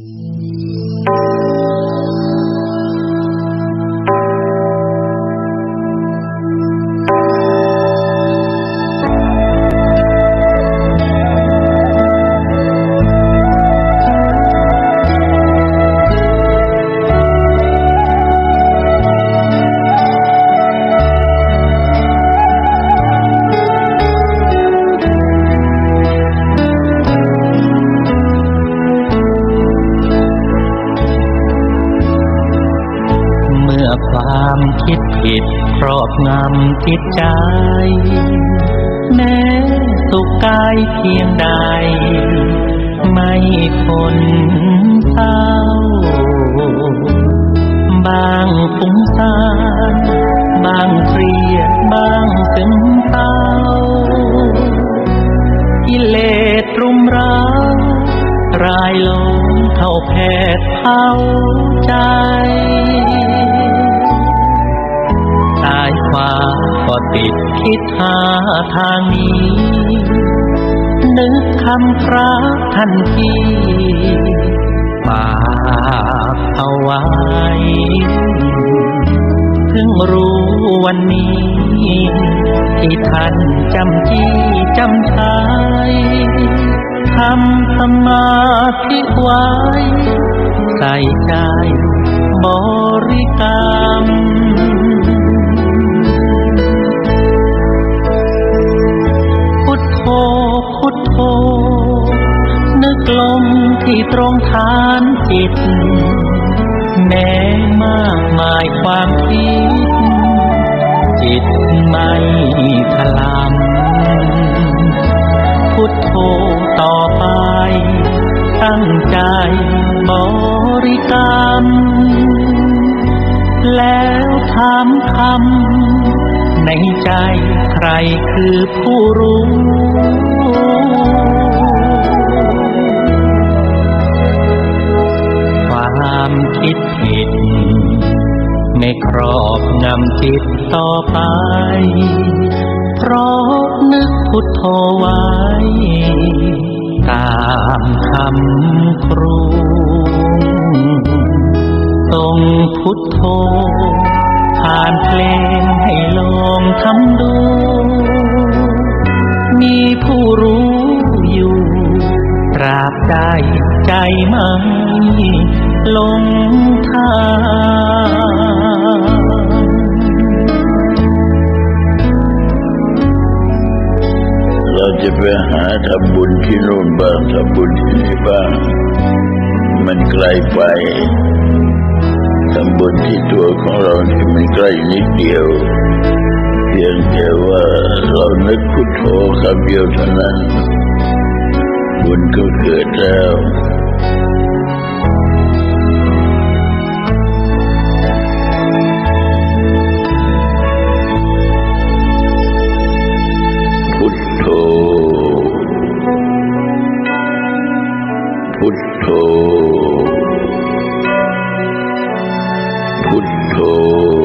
เความคิดผิดครอบงำจิตใจ แม้สุขกายเพียงใด ไม่คนเศร้า บางฟุ้งซ่านบางเครียดบางซึมเศร้ากิเลสรุมร้ารายลงเข้าแผดเผาใจ คิดหาทางนี้ นึกคำพระทันทีฝากเอาไว้ เพิ่งรู้วันนี้ ที่ท่านจำจี้จำใช้ทำสมาธิไว้ ใส่ใจบริกรรม ตรงฐานจิต แม้มากมายความคิด จิตไม่ถลำพุทโธต่อไป ตั้งใจบริกรรม แล้วถามคำในใจใครคือผู้รู้ รอบงำจิตต่อไป เพราะนึกพุทโธไว้ ตามคำครูทรงพุทโธ ผ่านเพลงให้ลองทำดู มีผู้รู้อยู่ตราบใดใจไม่ลงทาง จะไปหาทำบุญที่โน่นบ้างทำบุญที่นี่บ้าง มันไกลไปทำบุญที่ตัวของเราที่มันใกล้นิดเดียว เพียงแต่ว่าเรานึกพุทโธคำเดียวเท่านั้น บุญก็เกิดแล้ว Buddha. Buddha.